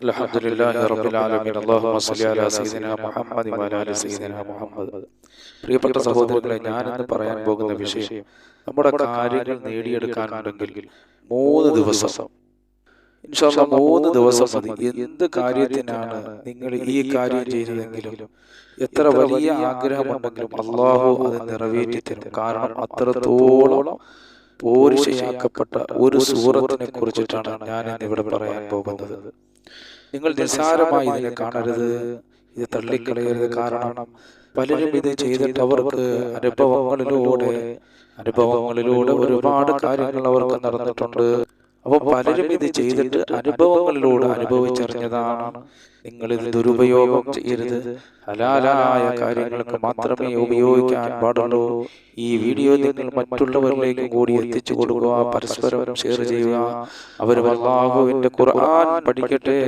الحمد لله رب العالمين اللهم صل على سيدنا محمد وعلى ال سيدنا محمد പ്രിയപ്പെട്ട സഹോദരങ്ങളെ ഞാനിന്ന് പറയാൻ പോകുന്ന വിഷയം നമ്മുടെ കാര്യങ്ങൾ നേടിയെടുക്കാനുണ്ടെങ്കിൽ മൂന്ന് ദിവസം ഇൻഷാല്ല മൂന്ന് ദിവസം മതി എന്ത് കാര്യത്തിനാണ് നിങ്ങൾ ഈ കാര്യം ചെയ്തതെങ്കിലും എത്ര വലിയ ആഗ്രഹമുണ്ടെങ്കിലും അള്ളാഹു അത് നിറവേറ്റി തരും കാരണം അത്രത്തോളം പോരിശയാക്കപ്പെട്ട ഒരു സൂറത്തിനെ കുറിച്ചിട്ടാണ് ഞാൻ ഇന്ന് ഇവിടെ പറയാൻ പോകുന്നത് നിങ്ങൾ നിസ്സാരമായി ഇതിനെ കാണരുത് ഇത് തള്ളിക്കളയരുത് കാരണം പലരും ഇത് ചെയ്തിട്ട് അവർക്ക് അനുഭവങ്ങളിലൂടെ അനുഭവങ്ങളിലൂടെ ഒരുപാട് കാര്യങ്ങൾ അവർക്ക് നടന്നിട്ടുണ്ട്. അപ്പോൾ പലരും ഇത് ചെയ്തിട്ട് അനുഭവങ്ങളിലൂടെ അനുഭവിച്ചറിഞ്ഞതാണ്. നിങ്ങൾ ഇത് ദുരുപയോഗം ചെയ്യരുത്. ഹലാലായ കാര്യങ്ങൾക്ക് മാത്രമേ ഉപയോഗിക്കാൻ പാടുള്ളൂ. ഈ വീഡിയോ നിങ്ങൾ മറ്റുള്ളവരിലേക്ക് കൂടി എത്തിച്ചു കൊടുക്കുക. പരസ്പരം ഷെയർ ചെയ്യുക. അവർ അള്ളാഹുവിന്റെ ഖുർആൻ പഠിക്കട്ടെ.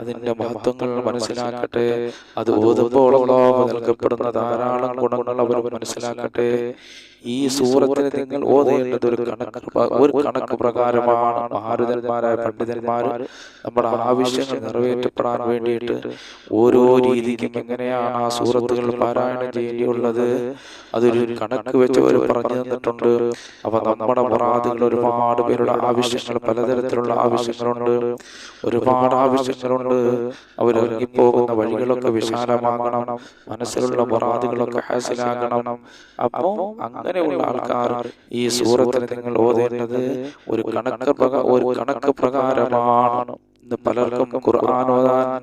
അതിന്റെ മഹത്വങ്ങൾ മനസ്സിലാക്കട്ടെ. അത് ഓതുമ്പോൾ അള്ളാഹു നൽകപ്പെടുന്ന ധാരാളം ഗുണങ്ങൾ അവർ മനസ്സിലാക്കട്ടെ. ഈ സൂറത്തിന് നിങ്ങൾ ഓതേണ്ടത് ഒരു കണക്ക് ഒരു കണക്ക് പ്രകാരമാണ് ഭാരതന്മാരായ പണ്ഡിതന്മാർ നമ്മുടെ ആവശ്യങ്ങൾ നിറവേറ്റപ്പെടാൻ വേണ്ടിയിട്ട് ഓരോ രീതിക്കും എങ്ങനെയാണ് ആ സൂറത്തുകൾ പാരായണം ചെയ്യേണ്ടിയുള്ളത് അതൊരു കണക്ക് വെച്ച് അവർ പറഞ്ഞു തന്നിട്ടുണ്ട്. അപ്പൊ നമ്മുടെ മുറാദുകൾ ഒരുപാട് പേരുടെ ആവശ്യങ്ങൾ പലതരത്തിലുള്ള ആവശ്യങ്ങളുണ്ട്. ഒരുപാട് ആവശ്യങ്ങളുണ്ട്. അവർ ഇറങ്ങിപ്പോകുന്ന വഴികളൊക്കെ വിശാലമാകണം. മനസ്സിലുള്ള മുറാദുകളൊക്കെ ഹാസിലാകണം. അപ്പോ അങ്ങനെയുള്ള ആൾക്കാർ ഈ സൂറത്തിന് നിങ്ങൾ ഓതേണ്ടത് ഒരു കണക്ക് ഒരു കണക്ക് പ്രകാരമാണ്. ഇന്ന് പലർക്കും ഖുർആൻ ഓതാൻ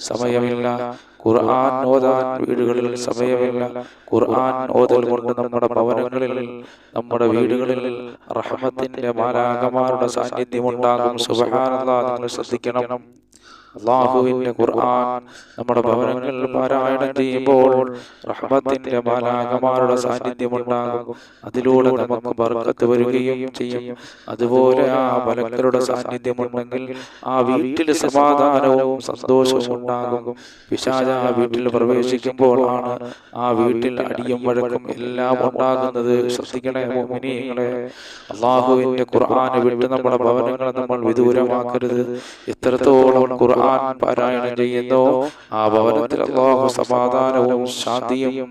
സമയമില്ല. ഖുർആൻ ഓതാൻ വീടുകളിൽ സമയമില്ല. ഖുർആൻ ഓതൽ കൊണ്ട് നമ്മുടെ ഭവനങ്ങളിൽ നമ്മുടെ വീടുകളിൽ റഹ്മത്തിന്റെ മാലാകമാരുടെ സാന്നിധ്യം ഉണ്ടാകും. സുബ്ഹാനല്ലാഹ് നിങ്ങൾ ശ്രദ്ധിക്കണം. അള്ളാഹുവിന്റെ ഖുർആൻ നമ്മുടെ ഭവനങ്ങളിൽ പാരായണം ചെയ്യുമ്പോൾ റഹ്മത്തിന്റെ ബാലാകമാരുടെ സാന്നിധ്യം ഉണ്ടാകും അതിലൂടെ നമുക്ക് ബർക്കത്ത് വരികയും ചെയ്യും. അതുപോലെ ആ ബലക്കരുടെ സാന്നിധ്യം ഉണ്ടെങ്കിൽ ആ വീട്ടിൽ സമാധാനവും സന്തോഷവും ഉണ്ടാകും. വിശാല ആ വീട്ടിൽ പ്രവേശിക്കുമ്പോഴാണ് ആ വീട്ടിൽ അടിയും വഴക്കും എല്ലാം ഉണ്ടാകുന്നത്. ശ്രദ്ധിക്കണേ മോമിനിയങ്ങളെ അള്ളാഹുവിന്റെ ഖുർആാനെ വിട്ട് നമ്മുടെ ഭവനങ്ങളെ നമ്മൾ വിദൂരമാക്കരുത്. എത്രത്തോളം ഖുർആൻ പാരായണം ചെയ്യുന്നു. ആ ഭവനത്തിൽ അള്ളാഹു സമാധാനവും ശാന്തിയും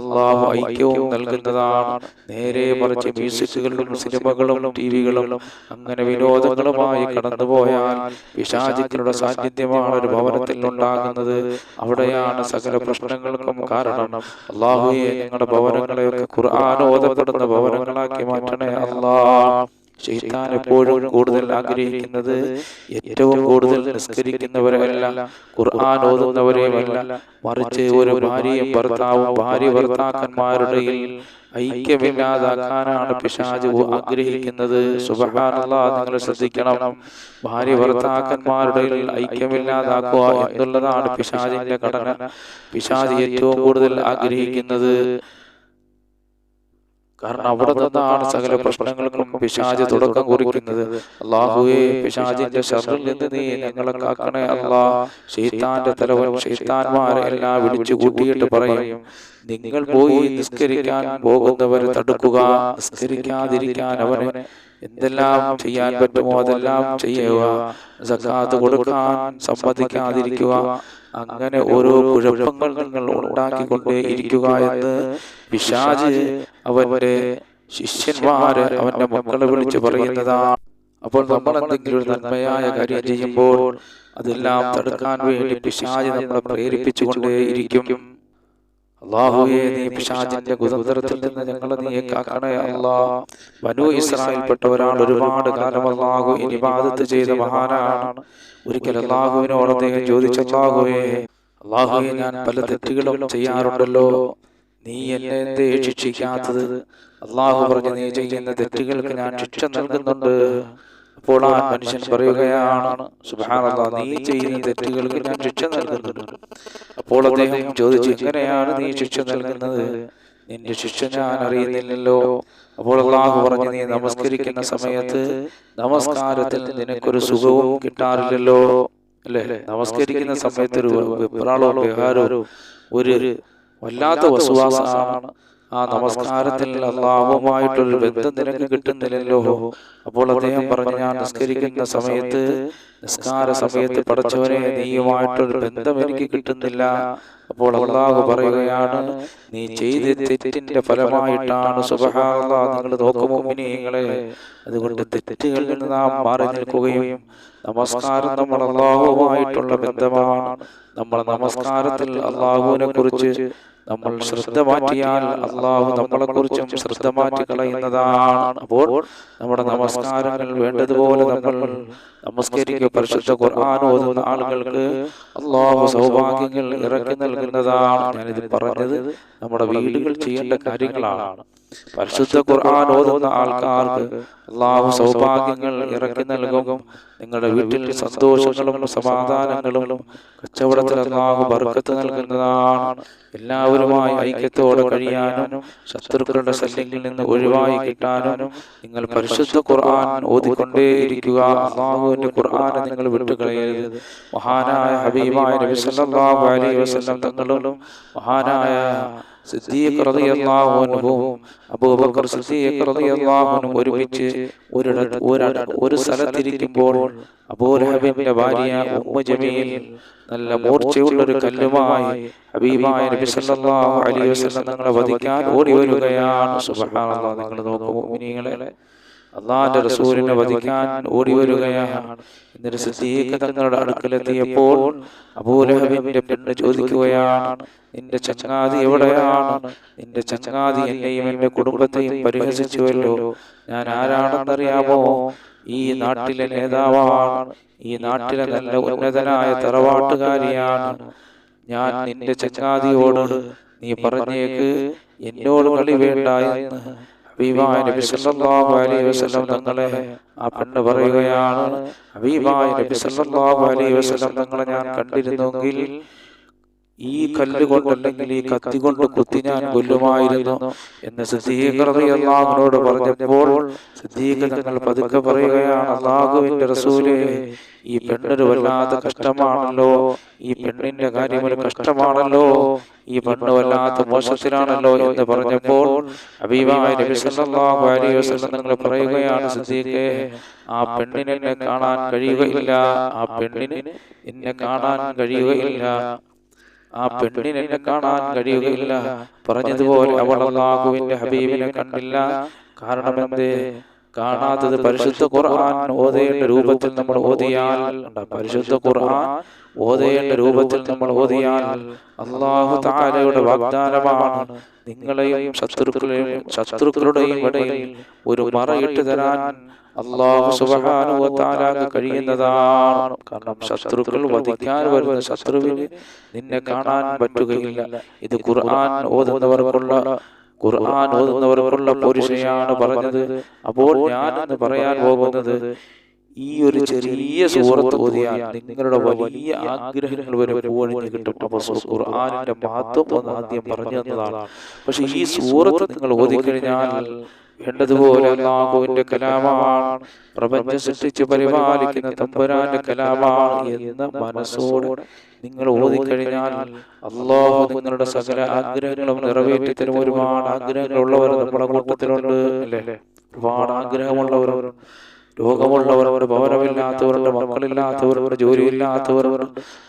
അള്ളാഹു ഐക്യവും നൽകുന്നതാണ്. നേരെ മറിച്ച് മ്യൂസിക്കുകളും സിനിമകളും ടിവികളും അങ്ങനെ വിനോദങ്ങളുമായി കടന്നുപോയാൽ പിശാചിക്കളുടെ സാന്നിധ്യമാണ് ഒരു ഭവനത്തിൽ ഉണ്ടാകുന്നത്. അവിടെയാണ് സകല പ്രശ്നങ്ങൾക്കും കാരണം. അള്ളാഹുയെ ഞങ്ങളുടെ ഭവനങ്ങളെയൊക്കെ ഖുർആൻ ഓതപ്പെടുന്ന ഭവനങ്ങളാക്കി മാറ്റണേ അള്ളാ ഷെയ്ത്താൻ എപ്പോഴും കൂടുതൽ ആഗ്രഹിക്കുന്നത് ഏറ്റവും കൂടുതൽ നിസ്കരിക്കുന്നവരല്ല ഖുർആൻ ഓതുന്നവരെയുമല്ല. മറിച്ച് ഒരു ഭാര്യയും ഭർത്താവും ഭാര്യ ഭർത്താക്കന്മാരുടെ ഐക്യമില്ലാതാക്കാനാണ് പിശാജ് ആഗ്രഹിക്കുന്നത്. നിങ്ങൾ ശ്രദ്ധിക്കണം. ഭാര്യ ഭർത്താക്കന്മാരുടെ ഐക്യമില്ലാതാക്കുക എന്നുള്ളതാണ് പിശാജിന്റെ ഘടന. പിശാജ് ഏറ്റവും കൂടുതൽ ആഗ്രഹിക്കുന്നത് കാരണം അവിടെ നിന്നാണ് സകല പ്രശ്നങ്ങൾക്കും പിശാജ് തുടക്കം കുറിക്കുന്നത്. അള്ളാഹുവേ പിശാജിന്റെ ശറിൽ നിന്ന് നീ ഞങ്ങളെ കാക്കണേ അള്ളാ ഷെയ്ത്താന്റെ തലവൻ ഷെയ്ത്താന്മാരെ എല്ലാം വിളിച്ചു കൂട്ടിയിട്ട് പറയും നിങ്ങൾ പോയി നിസ്കരിക്കാൻ പോകുന്നവരെ തടുക്കുക നിസ്കരിക്കാതിരിക്കാൻ അവനെ എന്തെല്ലാം ചെയ്യാൻ പറ്റുമോ അതെല്ലാം ചെയ്യുക. സക്കാത്ത് കൊടുക്കാൻ സമ്മതിക്കാതിരിക്കുക. അങ്ങനെ ഓരോ കുഴപ്പങ്ങൾ നിങ്ങൾ ഉണ്ടാക്കിക്കൊണ്ടേ ഇരിക്കുക എന്ന് പിശാജ് അവന്റെ ശിഷ്യന്മാര് അവന്റെ മക്കളെ വിളിച്ച് പറയുന്നതാ. അപ്പോൾ നമ്മൾ എന്തെങ്കിലും ഒരു നന്മയായ കാര്യം ചെയ്യുമ്പോൾ അതെല്ലാം തടുക്കാൻ വേണ്ടി പിശാജ് നമ്മളെ പ്രേരിപ്പിച്ചുകൊണ്ടേ നീ പിശാചിന്റെ കുതന്ത്രത്തിൽ നിന്ന് ഞങ്ങളെ നീ കാക്കണേ അല്ലാ. വനു ഇസ്രായേൽപ്പെട്ട ഒരാൾ ഒരുപാട് കാലം അള്ളാഹു ഇനി ബാധത്ത് ചെയ്ത മഹാനാണ്. ഒരിക്കൽ അള്ളാഹുവിനോട് അദ്ദേഹം ചോദിച്ച അള്ളാഹുവേ അള്ളാഹുവെ ഞാൻ പല തെറ്റുകളും ചെയ്യാറുണ്ടല്ലോ. നീ എന്നെ എന്തേ ശിക്ഷിക്കാത്തത്? അള്ളാഹു പറഞ്ഞു നീ ചെയ്യുന്ന തെറ്റുകൾക്ക് ഞാൻ ശിക്ഷ നൽകുന്നുണ്ട്. അപ്പോൾ ആ മനുഷ്യൻ പറയുകയാണ് സുബാനല്ലാ നീ ചെയ്യുന്ന തെറ്റുകൾക്ക് ഞാൻ ശിക്ഷ നൽകുന്നുണ്ട് അപ്പോൾ അദ്ദേഹം ചോദിച്ചു എങ്ങനെയാണ് നീ ശിക്ഷ നൽകുന്നത്? നിന്റെ ശിക്ഷ ഞാൻ അറിയുന്നില്ലല്ലോ. അപ്പോൾ അള്ളാഹു പറഞ്ഞു നീ നമസ്കരിക്കുന്ന സമയത്ത് നമസ്കാരത്തിൽ നിനക്കൊരു സുഖവും കിട്ടാറില്ലല്ലോ. അല്ലേ? നമസ്കരിക്കുന്ന സമയത്ത് ഒരു വിപ്രാളോ വിഹാരവും ഒരു വല്ലാത്ത വസുവാസമാണ് ആ നമസ്കാരത്തിൽ അള്ളാഹുമായിട്ടൊരു ബന്ധം നിനക്ക് കിട്ടുന്നില്ലല്ലോ. അപ്പോൾ അദ്ദേഹം പറഞ്ഞു ഞാൻ നിസ്കരിക്കുന്ന സമയത്ത് നിസ്കാര സമയത്ത് പടച്ചവനെ നീയുമായിട്ടൊരു ബന്ധം എനിക്ക് കിട്ടുന്നില്ല. അപ്പോൾ അള്ളാഹു പറയുകയാണ് നീ ചെയ്ത തെറ്റിന്റെ ഫലമായിട്ടാണ് സുബഹാന നിങ്ങൾ നോക്കുമോ നിങ്ങളെ അതുകൊണ്ട് തെറ്റുകളിൽ നിന്ന് നാം മാറി നിൽക്കുകയും നമസ്കാരം നമ്മൾ അള്ളാഹുവുമായിട്ടുള്ള ബന്ധമാണ്. നമ്മൾ നമസ്കാരത്തിൽ അള്ളാഹുവിനെ കുറിച്ച് നമ്മൾ ശ്രദ്ധ മാറ്റിയാൽ അള്ളാഹു നമ്മളെ കുറിച്ചും ശ്രദ്ധ മാറ്റി കളയുന്നതാണ്. അപ്പോൾ നമ്മുടെ നമസ്കാരങ്ങൾ വേണ്ടതുപോലെ നമ്മൾ നമസ്കരിക്കുക. പരിശുദ്ധ ഖുർആൻ ഓതുന്ന ആളുകൾക്ക് അള്ളാഹു സൗഭാഗ്യങ്ങൾ ഇറക്കി നൽകുന്നതാണ്. ഞാനിത് പറഞ്ഞത് നമ്മുടെ വീടുകൾ ചെയ്യേണ്ട കാര്യങ്ങളാണ്. പരിശുദ്ധ ഖുർആൻ ഓതുന്ന ആൾക്കാർക്ക് അള്ളാഹു സൗഭാഗ്യങ്ങൾ ഇറക്കി നൽകും. നിങ്ങളുടെ വീട്ടിൽ സന്തോഷങ്ങളും സമാധാനങ്ങളും കച്ചവടത്തിൽ അള്ളാഹു ബർക്കത്ത് നൽകുന്നതാണ്. എല്ലാവരുമായി ഐക്യത്തോടെ കഴിയാനും ശത്രുക്കളുടെ ശല്യങ്ങളിൽ നിന്ന് ഒഴിവായി കിട്ടാനും നിങ്ങൾ പരിശുദ്ധ ഖുർആൻ ഓതിക്കൊണ്ടേയിരിക്കുക. അള്ളാഹുവിന്റെ ഖുർആൻ നിങ്ങൾ വിട്ടുകളയരുത്. മഹാനായ ഹബീബായ നബി സല്ലല്ലാഹു അലൈഹി വസല്ലം തങ്ങളും മഹാനായ സിദ്ദീഖ് റളിയല്ലാഹു അൻഹുവും അബൂബക്കർ സിദ്ദീഖ് റളിയല്ലാഹു അൻഹു ഒരുമിച്ച് ഒരു ഒരു സ്ഥലത്തിരിക്കുമ്പോൾ അബൂലഹബിന്റെ ഭാര്യ ഉമ്മ ജമീൽ നല്ല മൂർച്ചയുള്ള ഒരു കല്ലുമായി ഹബീബായ നബി സല്ലല്ലാഹു അലൈഹി വസല്ലം തങ്ങളെ വധിക്കാൻ ഓടി വരികയാണ് സുബ്ഹാനല്ലാഹ്. നിങ്ങൾ നോക്കൂ മുഅ്മിനീങ്ങളെ. അള്ളാന്റെ റസൂലിനെ വധിക്കാൻ ഓടി വരികയാണ്. എന്നിട്ട് സിദ്ദീഖ് തങ്ങളുടെ അടുക്കലെത്തിയപ്പോൾ അബൂലഹബിന്റെ പെണ്ണ് ചോദിക്കുകയാണ് നിന്റെ ചങ്ങാതി എവിടെയാണ്? നിന്റെ ചങ്ങാതി എന്നെയും എന്റെ കുടുംബത്തെയും പരിഹസിച്ചുവല്ലോ. ഞാൻ ആരാണെന്നറിയാമോ? ഈ നാട്ടിലെ നേതാവാണ്. ഈ നാട്ടിലെ നല്ല ഉന്നതനായ തറവാട്ടുകാരിയാണ്. ഞാൻ നിന്റെ ചങ്ങാതിയോട് നീ പറഞ്ഞേക്ക് എന്നോട് കളി വേണ്ട എന്ന് ഹബീബായ നബി സല്ലല്ലാഹു അലൈഹി വസല്ലം തങ്ങളെ ആ പെണ്ണ് പറയുകയാണ് ഹബീബായ നബി സല്ലല്ലാഹു അലൈഹി വസല്ലം തങ്ങളെ ഞാൻ കണ്ടിരുന്നെങ്കിൽ ഈ കല്ല് കൊണ്ടല്ലെങ്കിൽ ഈ കത്തി കൊണ്ട് കുത്തി ഞാൻ കൊല്ലുമായിരുന്നു എന്ന് സിദ്ധീകൃതയോട് പറഞ്ഞപ്പോൾ സിദ്ധീക തങ്ങൾ പതുക്കെ പറയുകയാണ് അള്ളാഹുവിന്റെ റസൂലെ ഈ പെണ്ണൊരു വല്ലാത്ത കഷ്ടമാണല്ലോ ഈ പെണ്ണിന്റെ കാര്യം ഒരു കഷ്ടമാണല്ലോ ഈ പെണ്ണ് വല്ലാത്ത മോശത്തിലാണല്ലോ എന്ന് പറഞ്ഞപ്പോൾ നിങ്ങൾ പറയുകയാണ് സിദ്ധീകെ ആ പെണ്ണിനെ കാണാൻ കഴിയുകയില്ല ആ പെണ്ണിന് എന്നെ കാണാൻ കഴിയുകയില്ല ആ പെണ്ണിന് എന്നെ കാണാൻ കഴിയുകയില്ല. പറഞ്ഞതുപോലെ അവൾ അള്ളാഹുവിന്റെ ഹബീബിനെ കണ്ടില്ല. കാരണം എന്തേ? കാണാത്തത് പരിശുദ്ധ ഖുർആൻ ഓതേണ്ട രൂപത്തിൽ നമ്മൾ ഓതിയാൽ പരിശുദ്ധ ഖുർആൻ ഓതേണ്ട രൂപത്തിൽ നമ്മൾ ഓതിയാൽ അള്ളാഹു താലയുടെ വാഗ്ദാനമാണ് നിങ്ങളെയും ശത്രുക്കളെയും ശത്രുക്കളുടെയും ഇടയിൽ ഒരു മറയിട്ട് തരാൻ അള്ളാഹു സുബാനുവത്താലാകെ കഴിയുന്നതാണ്. കാരണം ശത്രുക്കൾ വധിക്കാൻ വരുന്ന ശത്രുവിന് നിന്നെ കാണാൻ പറ്റുകയില്ല. ഇത് ഖുർആൻ ഓതുന്നവർക്കുള്ള ഖുർആൻ ഓതുന്നവർക്കുള്ള പുരുഷയാണ് പറഞ്ഞത്. അപ്പോൾ ഞാൻ എന്ന് പറയാൻ പോകുന്നത് ഈ ഒരു ചെറിയ സൂറത്ത് ഓതിയാൽ നിങ്ങളുടെ വലിയ ആഗ്രഹങ്ങൾ വരെ പൂവണിഞ്ഞ് കിട്ടും. അപ്പൊ ഖുർആാനിന്റെ മഹത്വം ഒന്ന് ആദ്യം പറഞ്ഞു തന്നതാണ് പക്ഷെ ഈ സൂറത്ത് നിങ്ങൾ ഓതിക്കഴിഞ്ഞാൽ വേണ്ടതുപോലെ അള്ളാഹുവിന്റെ കലാമാണ് പ്രപഞ്ചം സൃഷ്ടിച്ച് പരിപാലിക്കുന്ന തമ്പുരാന്റെ കലാമാണ് എന്ന മനസ്സോടെ നിങ്ങൾ ഓതിക്കഴിഞ്ഞാൽ അള്ളാഹു നിങ്ങളുടെ സകല ആഗ്രഹങ്ങളും നിറവേറ്റി തരും ഒരുപാട് ആഗ്രഹങ്ങളുള്ളവർ നമ്മുടെ കൂട്ടത്തിലുണ്ട്. അല്ലേ ഒരുപാട് ആഗ്രഹമുള്ളവർ രോഗമുള്ളവർ ഭവനമില്ലാത്തവരുണ്ട് മക്കളില്ലാത്തവരുണ്ട് ജോലിയില്ലാത്തവർ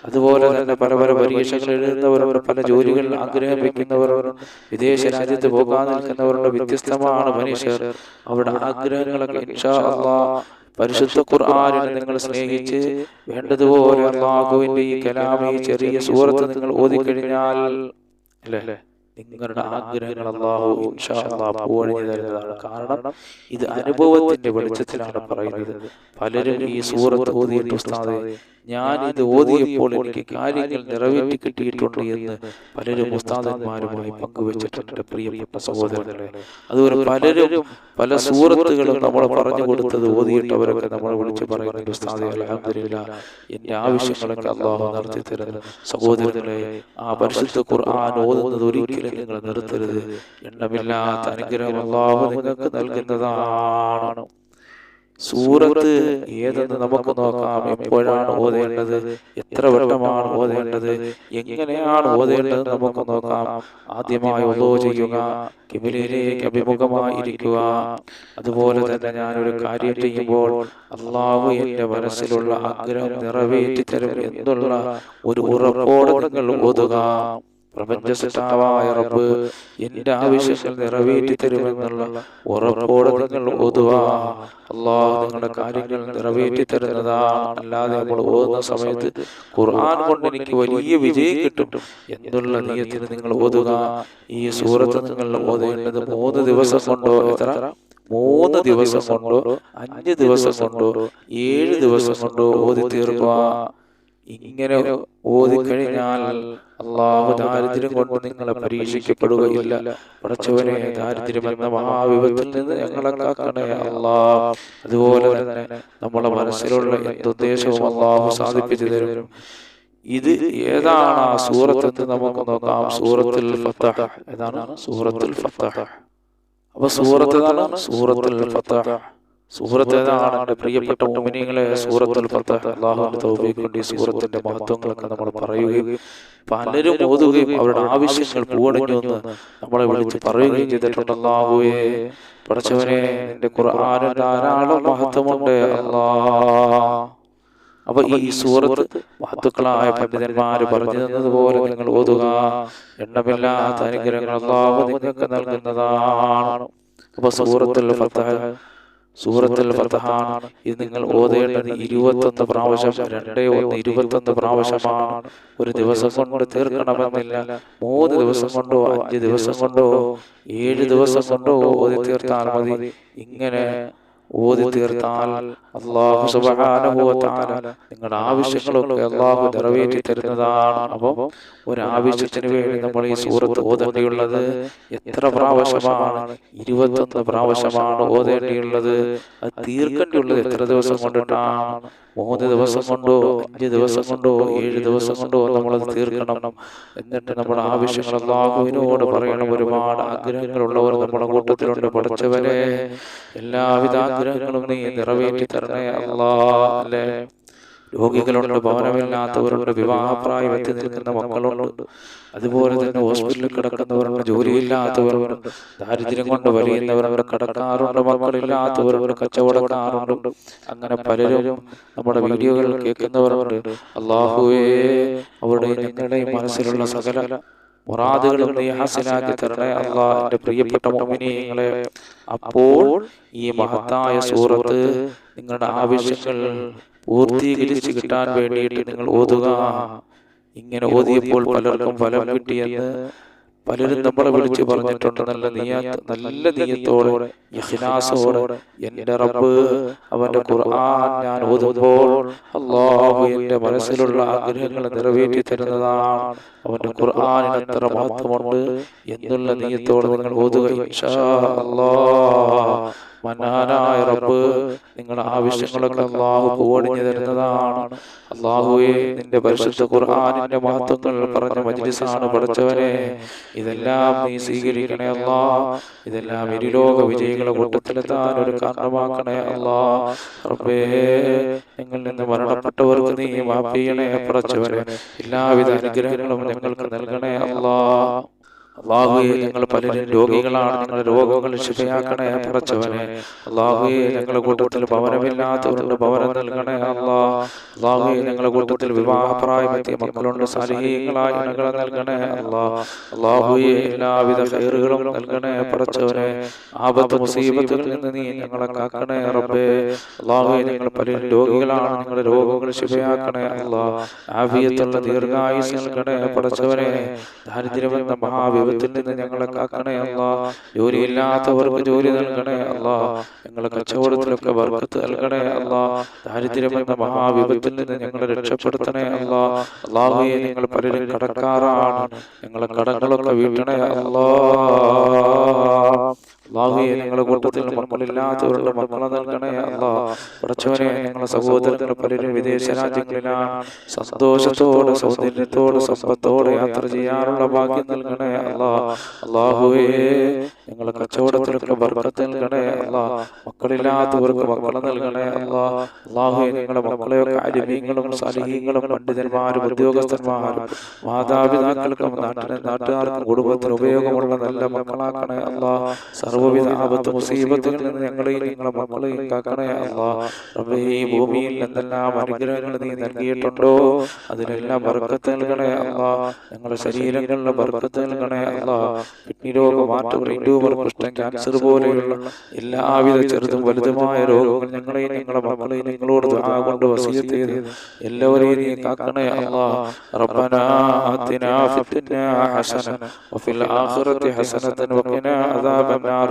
അതുപോലെ തന്നെ പല പല പരീക്ഷകൾ എഴുതുന്നവർ പല ജോലികൾ ആഗ്രഹിപ്പിക്കുന്നവർ വിദേശ രാജ്യത്ത് പോകാൻ നിൽക്കുന്നവരുടെ വ്യത്യസ്തമാണ് മനുഷ്യർ. അവരുടെ ആഗ്രഹങ്ങളൊക്കെ ഇൻഷാ പരിശുദ്ധ ഖുർആാനിനെ നിങ്ങൾ സ്നേഹിച്ച് വേണ്ടതുപോലെ അള്ളാഹുവിന്റെ ഈ കലാമി ചെറിയ സൂറത്ത് നിങ്ങൾ ഓതിക്കഴിഞ്ഞാൽ അല്ലേ? നിങ്ങളുടെ ആഗ്രഹങ്ങൾ അള്ളാഹു പൂവണിഞ്ഞു തരുന്നതാണ് കാരണം ഇത് അനുഭവത്തിന്റെ വെളിച്ചത്തിലാണ് പറയുന്നത്. പലരും ഈ സൂറത്ത് ഓതിയിട്ട് ഉസ്താദെ ഞാൻ ഇത് ഓതിയപ്പോൾ എനിക്ക് കാര്യങ്ങൾ നിറവേറ്റി കിട്ടിയിട്ടുണ്ട് എന്ന് പലരും ഉസ്താദന്മാരുമായി പങ്കുവച്ചിട്ടുണ്ട് പ്രിയപ്പെട്ട സഹോദരങ്ങളെ. അതുപോലെ പലരും പല സൂറത്തുകളും നമ്മൾ പറഞ്ഞു കൊടുത്തത് ഓതിയിട്ടവരൊക്കെ നമ്മൾ വിളിച്ച് പറയുന്നത് ഉസ്താദെ അലഹമില്ല എന്റെ ആവശ്യങ്ങളൊക്കെ അള്ളാഹു നടത്തി തരുന്നത് സഹോദരങ്ങളെ ആ പരിശുദ്ധ ഖുർആൻ ഓതുന്നത് ഒരിക്കലും നിങ്ങൾ നിർത്തരുത്. എണ്ണമില്ലാത്ത അനുഗ്രഹം അള്ളാഹു നിങ്ങൾക്ക് നൽകുന്നതാണ്. സൂറത്ത് ഏതെന്ന് നമുക്ക് നോക്കാം. എപ്പോഴാണ് ഓതേണ്ടത്? എത്ര വട്ടമാണ് ഓതേണ്ടത്? എങ്ങനെയാണ് ഓതേണ്ടത് നമുക്ക് നോക്കാം. ആദ്യമായി ഒതോ ചെയ്യുക. കിബിലേക്ക് അഭിമുഖമായിരിക്കുക. അതുപോലെ തന്നെ ഞാനൊരു കാര്യം ചെയ്യുമ്പോൾ അള്ളാഹു എന്റെ മനസ്സിലുള്ള ആഗ്രഹം നിറവേറ്റി തരും എന്നുള്ള ഒരു ഉറപ്പോടെ നിങ്ങൾ ഓതുക. പ്രപഞ്ചസിതാവായ റബ്ബ് എന്റെ ആവശ്യങ്ങൾ നിറവേറ്റി തരുമെന്നുള്ള ഉറപ്പോടെ നിങ്ങൾ ഓതുക. അള്ളാഹു നിങ്ങളുടെ കാര്യങ്ങൾ നിറവേറ്റി തരുന്നതാണ്. അല്ലാതെ നമ്മൾ ഓതുന്ന സമയത്ത് ഖുർആൻ കൊണ്ട് എനിക്ക് വലിയ വിജയം കിട്ടും എന്നുള്ള നീയത്തിന് നിങ്ങൾ ഓതുക. ഈ സൂറത്ത് നിങ്ങൾ ഓതേണ്ടത് മൂന്ന് ദിവസം കൊണ്ടോ? എത്ര? മൂന്ന് ദിവസം കൊണ്ടോ? അഞ്ച് ദിവസം കൊണ്ടോ? ഏഴ് ദിവസം കൊണ്ടോ ഓതി തീർക്കുക ഇങ്ങനെ ഓതി കഴിഞ്ഞാൽ അള്ളാഹു ദാരിദ്ര്യം കൊണ്ട് നിങ്ങളെ പരീക്ഷിക്കപ്പെടുകയില്ല. പടച്ചവനെ ദാരിദ്ര്യം എന്ന മഹാവിപത്തിൽ നിന്ന് ഞങ്ങളെ കാക്കണേ അള്ളാ അതുപോലെ തന്നെ നമ്മളെ മനസ്സിലുള്ള എന്തുദ്ദേശവും അള്ളാഹു സാധിപ്പിച്ചു തരും. ഇത് ഏതാണ് ആ സൂറത്ത് നമുക്ക് നോക്കാം. സൂറത്തിൽ ഏതാണ്? സൂറത്തുൽ അപ്പൊ സൂറത്ത് സൂറത്തുൽ ഫത്തഹ്. സൂറത്ത് ഏതാണ് എന്റെ പ്രിയപ്പെട്ട മോമിനികളെ സൂറത്തുൽ പത്ത് അള്ളാഹുവിന്റെ തൗഫീഖ് ഈ സൂറത്തിന്റെ മഹത്വങ്ങളൊക്കെ നമ്മൾ പറയുകയും പലരും ഓതുകയും അവരുടെ ആവശ്യങ്ങൾ പൂവണിഞ്ഞു എന്ന് നമ്മളെ വിളിച്ച് പറയുകയും ചെയ്തിട്ടുണ്ട്. അള്ളാഹുവേ പഠിച്ചവനെ നിന്റെ ഖുർആാനിന് ധാരാളം മഹത്വമുണ്ട് അള്ളാ. അപ്പൊ ഈ സൂറത്ത് മഹത്തുക്കളായ പണ്ഡിതന്മാര് പറഞ്ഞു തന്നതുപോലെ നിങ്ങൾ ഓതുക. എണ്ണമില്ലാത്ത അനുഗ്രഹങ്ങൾ അള്ളാഹു നിങ്ങൾക്ക് നൽകുന്നതാണ്. അപ്പൊ സൂറത്തുൽ ഫത്തഹ് സൂറത്തുൽ ഫത്തഹാണ് ഇത് നിങ്ങൾ ഓതേണ്ടത് ഇരുപത്തൊന്ന് പ്രാവശ്യം രണ്ടേ ഒന്ന് ഇരുപത്തൊന്ന് പ്രാവശ്യമാണ്. ഒരു ദിവസം കൊണ്ട് തീർക്കണമെന്നില്ല. മൂന്ന് ദിവസം കൊണ്ടോ അഞ്ച് ദിവസം കൊണ്ടോ ഏഴ് ദിവസം കൊണ്ടോ ഓതി തീർത്താൽ മതി. ഇങ്ങനെ ഓതി തീർത്താൽ അള്ളാഹു സുബാനുഭവത്താണ് നിങ്ങളുടെ ആവശ്യങ്ങളൊക്കെ അള്ളാഹു നിറവേറ്റി തരുന്നതാണ്. അപ്പം ഒരു ആവശ്യത്തിന് വേണ്ടി നമ്മൾ ഈ സൂറത്ത് ഓതേണ്ടിയുള്ളത് എത്ര പ്രാവശ്യമാണ്? ഇരുപത്തൊന്ന് പ്രാവശ്യമാണ് ഓതേണ്ടിയുള്ളത്. അത് തീർക്കേണ്ടിയുള്ളത് എത്ര ദിവസം കൊണ്ടിട്ടാണ്? മൂന്ന് ദിവസം കൊണ്ടോ അഞ്ച് ദിവസം കൊണ്ടോ ഏഴ് ദിവസം കൊണ്ടോ നമ്മളത് തീർക്കണം. എന്നിട്ട് നമ്മുടെ ആവശ്യങ്ങൾ അള്ളാഹുവിനോട് പറയണം. ഒരുപാട് ആഗ്രഹങ്ങളുള്ളവർ നമ്മുടെ കൂട്ടത്തിലുണ്ട് പഠിച്ചവരെ എല്ലാവിധ ആഗ്രഹങ്ങളും നീ നിറവേറ്റി തരണേ അല്ലാ? അല്ലേ രോഗികളുണ്ട് ഭവനമില്ലാത്തവരുണ്ട് വിവാഹപ്രായത്തിൽ നിൽക്കുന്ന മക്കളുണ്ട്. അതുപോലെ തന്നെ ഹോസ്പിറ്റലിൽ കിടക്കുന്നവരുണ്ട് ജോലിയില്ലാത്തവരുണ്ട്. ദാരിദ്ര്യം കൊണ്ട് വലിയുന്നവരുണ്ട് കിടക്കാറുണ്ട്. മക്കളില്ലാത്തവരുണ്ട് കച്ചവടക്കാറുണ്ട്. അങ്ങനെ പലരും നമ്മുടെ വീഡിയോകൾ കേൾക്കുന്നവരുണ്ട്. അള്ളാഹുവേ അവരുടെ നിങ്ങളുടെയും മനസ്സിലുള്ള സകല മുറാദുകളും നീ ഹാസിലാക്കി തരണേ അള്ളാഹിന്റെ പ്രിയപ്പെട്ട മോമിനിയങ്ങളെ അപ്പോൾ ഈ മഹത്തായ സൂറത്ത് നിങ്ങളുടെ ആവശ്യങ്ങൾ പൂർത്തീകരിച്ച് കിട്ടാൻ വേണ്ടിയിട്ട് നിങ്ങൾ ഓതുക. ഇങ്ങനെ ഓതിയപ്പോൾ പലർക്കും ഫലം കിട്ടിയെന്ന് പലരും നമ്മളെ വിളിച്ച് പറഞ്ഞിട്ടുണ്ട്. നല്ല നീയ നല്ല നീയത്തോടെ ഇഖ്ലാസോടെ എന്റെ റബ്ബ് അവന്റെ ഖുർആൻ ഞാൻ ഓതുമ്പോൾ അള്ളാഹു എന്റെ മനസ്സിലുള്ള ആഗ്രഹങ്ങൾ നിറവേറ്റി തരുന്നതാണ്. അവന്റെ ഖുർആാനിന് എത്ര മഹത്വമുണ്ട് എന്നുള്ള നീയത്തോടെ നിങ്ങൾ ഓതുക. ഇൻഷാ അല്ലാഹ്. മന്നാനായ റബ്ബ് നിങ്ങളുടെ ആവശ്യങ്ങളൊക്കെ അള്ളാഹു പൂവണിഞ്ഞു തരുന്നതാണ് അള്ളാഹുവെ നിന്റെ പരിശുദ്ധ ഖുർആാനിന്റെ മഹത്വങ്ങൾ പറഞ്ഞ മജ്ലിസാണ് പഠിച്ചവനെ. ഇതെല്ലാം നീ സ്വീകരിക്കണേ അല്ലാ ഇതെല്ലാം ഇരുലോക വിജയികളെ കൂട്ടത്തിലെത്താൻ ഒരു കാരണമാക്കണേ അല്ലാ റബ്ബേ ഞങ്ങളിൽ നിന്ന് മരണപ്പെട്ടവർക്ക് നീ മാപ്പിയണേ ചെയ്യണേ എല്ലാവിധ അനുഗ്രഹങ്ങളും ഞങ്ങൾക്ക് നൽകണേ അല്ലാ അള്ളാഹുയെ ഞങ്ങൾ പലരും രോഗികളാണ് ഞങ്ങളുടെ രോഗങ്ങൾ ശിഫയാക്കണേ പറച്ചവനെ അള്ളാഹുയെ ഞങ്ങളുടെ കൂട്ടത്തിൽ ഭവനമില്ലാത്തവരുണ്ട് ഭവനം നൽകണേ അള്ളാ. അള്ളാഹുയെ ഞങ്ങളുടെ കൂട്ടത്തിൽ വിവാഹപ്രായമെത്തിയ മക്കളുണ്ട് സാലിഹീങ്ങളായ ഇണകളെ നൽകണേ അള്ളാ. അള്ളാഹുയെ എല്ലാവിധ ഹൈറുകളും നൽകണേ പറച്ചവനെ ആപത്ത് മുസീബത്തുകളിൽ നിന്ന് നീ ഞങ്ങളെ കാക്കണേ റബ്ബേ. അള്ളാഹുയെ ഞങ്ങൾ പലരും രോഗികളാണ് ഞങ്ങളുടെ രോഗങ്ങൾ ശിഫയാക്കണേ അള്ളാ. ആഫിയത്തുള്ള ദീർഘായുസ് നൽകണേ പടച്ചവനെ ദാരിദ്ര്യമെന്ന മഹാവി വിപത്തിൽ നിന്ന് ഞങ്ങളെ കാക്കണേ അല്ല. ജോലിയില്ലാത്തവർക്ക് ജോലി നൽകണേ അല്ല. ഞങ്ങളെ കച്ചവടത്തിലൊക്കെ വർക്കത്ത് നൽകണേ അല്ല. ദാരിദ്ര്യമെന്ന മഹാവിപത്തിൽ നിന്ന് ഞങ്ങളെ രക്ഷപ്പെടുത്തണേ അല്ല. അള്ളാഹുയെ നിങ്ങൾ പലരും കടക്കാറാണ് ഞങ്ങളെ കടങ്ങളൊക്കെ വീട്ടണേ അല്ലാ. അള്ളാഹുയെ ഞങ്ങളുടെ കൂട്ടത്തിൽ മക്കളില്ലാത്തവരുടെ മക്കളെ നൽകണേ അല്ലാ. പടച്ചവനെ ഞങ്ങളുടെ സഹോദരങ്ങൾ പലരും വിദേശ രാജ്യങ്ങളിലാണ് സന്തോഷത്തോടെ സൗന്ദര്യത്തോടെ സമ്പത്തോടെ യാത്ര ചെയ്യാനുള്ള ഭാഗ്യം നൽകണേ അല്ലാ. അള്ളാഹുവേ ഞങ്ങളെ കച്ചവടത്തിലൊക്കെ ബർക്കത്ത് നൽകണേ അല്ലാ. മക്കളില്ലാത്തവർക്ക് മക്കളെ നൽകണേ അല്ലാ. അള്ളാഹു ഞങ്ങളുടെ മക്കളെയൊക്കെ അരിമീങ്ങളും സാലിഹീങ്ങളും പണ്ഡിതന്മാരും ഉദ്യോഗസ്ഥന്മാരും മാതാപിതാക്കൾക്കും നാട്ടിലെ നാട്ടുകാർക്കും കുടുംബത്തിന് ഉപയോഗമുള്ള നല്ല മക്കളാക്കണേ അല്ലാ. സർവവിധ ആപത്ത് മുസീബത്തുകളിൽ നിന്ന് ഞങ്ങളെയും ഞങ്ങളുടെ മക്കളെയും കാക്കണേ അല്ലാ. റബ്ബേ ഈ ഭൂമിയിൽ എന്തെല്ലാം അനുഗ്രഹങ്ങൾ നീ നൽകിയിട്ടുണ്ടോ? അതിനെല്ലാം ബർക്കത്ത് നൽകണേ അല്ലാ. ഞങ്ങളുടെ ശരീരങ്ങളിലെ ബർക്കത്ത് നൽകണേ അല്ലാ. കിഡ്നി രോഗം മാറ്റം ബ്രെയിൻ പ്രശ്നം ക്യാൻസർ പോലെയുള്ള എല്ലാവിധ ചെറുതും വലുതുമായ രോഗങ്ങൾ ഞങ്ങളെയും ഞങ്ങളുടെ മക്കളെയും നിങ്ങളോട് കൊണ്ട് വസീയത്ത് ചെയ്ത് എല്ലാവരെയും നീ കാക്കണേ അല്ലാ. റബ്ബനാ ആതിനാ ഫിദ്ദുനിയാ ഹസന. വഫിൽ ആഖിറതി ഹസനതൻ വഖിനാ